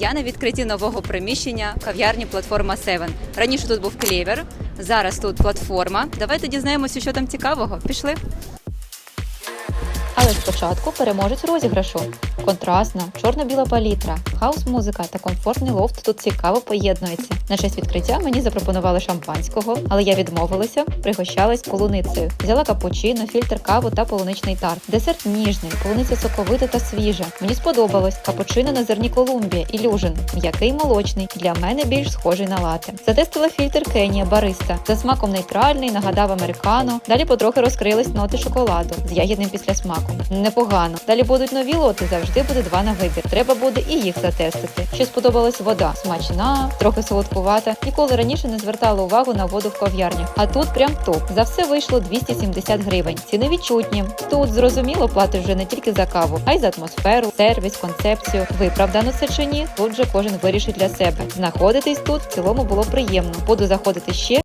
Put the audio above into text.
Я на відкритті нового приміщення кав'ярні платформа 7. Раніше тут був клєвер, зараз тут платформа. Давайте дізнаємося, що там цікавого. Пішли. Але спочатку переможець розіграшу. Контрастна, чорно-біла палітра, хаус-музика та комфортний лофт тут цікаво поєднуються. На честь відкриття мені запропонували шампанського, але я відмовилася, пригощалась полуницею. Взяла капучино, фільтр каву та полуничний тарт. Десерт ніжний, полуниця соковита та свіжа. Мені сподобалось капучино на зерні Колумбія, ілюжин, м'який молочний. Для мене більш схожий на лате. Затестила фільтр Кенія Бариста. За смаком нейтральний, нагадав американо. Далі потрохи розкрились ноти шоколаду з ягідним післясмаком. Непогано. Далі будуть нові лоти, завжди буде два на вибір. Треба буде і їх затестити. Ще сподобалась вода, смачна, трохи солодкувата. Ніколи раніше не звертала увагу на воду в кав'ярнях. А тут прям топ. За все вийшло 270 гривень. Ціни відчутні. Тут зрозуміло платиш вже не тільки за каву, а й за атмосферу, сервіс, концепцію. Виправдано це чи ні? Тут же кожен вирішить для себе. Знаходитись тут в цілому було приємно. Буду заходити ще